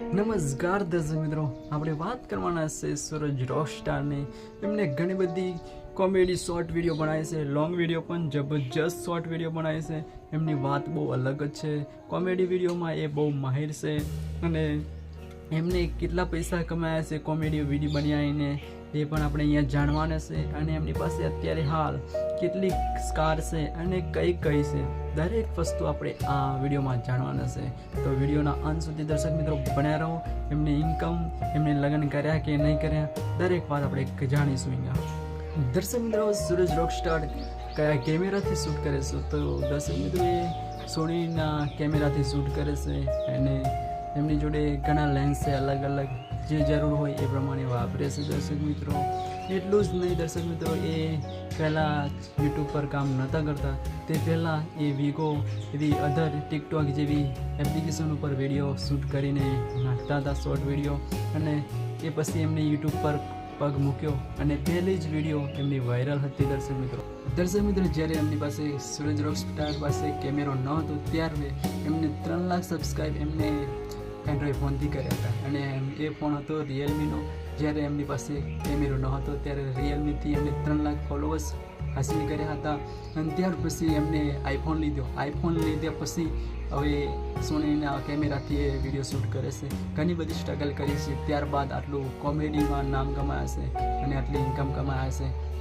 નમસ્કાર દર્શક મિત્રો. આપણે વાત કરવાના છે સૂરજ રોકસ્ટારની એમને ઘણી બધી કોમેડી શોર્ટ વીડિયો બનાવે છે લોંગ વીડિયો પણ, જબરજસ્ત શોર્ટ વીડિયો બનાવે છે. એમની વાત બહુ અલગ જ છે. કોમેડી વિડીયોમાં એ બહુ માહિર છે અને એમને કેટલા પૈસા કમાયા છે કોમેડી વીડિયો બનાવીને, એ પણ આપણે અહીંયા જાણવાના છે અને એમની પાસે અત્યારે હાલ કેટલી સ્કાર છે અને કઈ કઈ છે? દરેક વસ્તુ આપણે આ વિડીયોમાં જાણવાના છે. તો વિડીયોના અંત સુધી દર્શક મિત્રો બન્યા રહો. એમની ઇન્કમ એમને લગ્ન કર્યા કે નહીં કર્યા, દરેક વાત આપણે જાણીશું અહીંયા. દર્શક મિત્રો, સૂરજ રોકસ્ટાર કયા કેમેરાથી શૂટ કરે છે? તો દર્શક મિત્રો, એ સોનીના કેમેરાથી શૂટ કરે છે અને એમની જોડે ઘણા લેન્સ છે અલગ અલગ જે જરૂર હોય એ પ્રમાણે વાપરે છે દર્શક મિત્રો. એટલું જ નહીં, દર્શક મિત્રો, એ પહેલાં યુટ્યુબ પર કામ નહોતા કરતા. તે પહેલાં એ વીગો એવી અધર ટિકટોક જેવી એપ્લિકેશન ઉપર વીડિયો શૂટ કરીને નાખતા હતા શોર્ટ વીડિયો અને એ પછી એમને યુટ્યુબ પર પગ મૂક્યો અને પહેલી જ વીડિયો એમની વાયરલ હતી, દર્શક મિત્રો. દર્શક મિત્રો, જ્યારે એમની પાસે સૂરજ રોક સ્ટાર પાસે કેમેરો ન હતો ત્યારે એમને ત્રણ લાખ સબસ્ક્રાઈબ એમને એન્ડ્રોઈડ ફોનથી કર્યા હતા. અને એ ફોન હતો રિયલમીનો જ્યારે એમની પાસે કેમેરો ન હતો, ત્યારે રિયલમીથી એમને ત્રણ લાખ ફોલોવર્સ હાસિલ કર્યા હતા. અને ત્યાર પછી એમને આઈફોન લીધો. આઈફોન લીધા પછી હવે સોનીના કેમેરાથી એ વીડિયો શૂટ કરે છે. ઘણી બધી સ્ટ્રગલ કરી છે. ત્યારબાદ આટલું કોમેડીમાં નામ કમાયા છે અને આટલી ઇન્કમ કમાયા છે.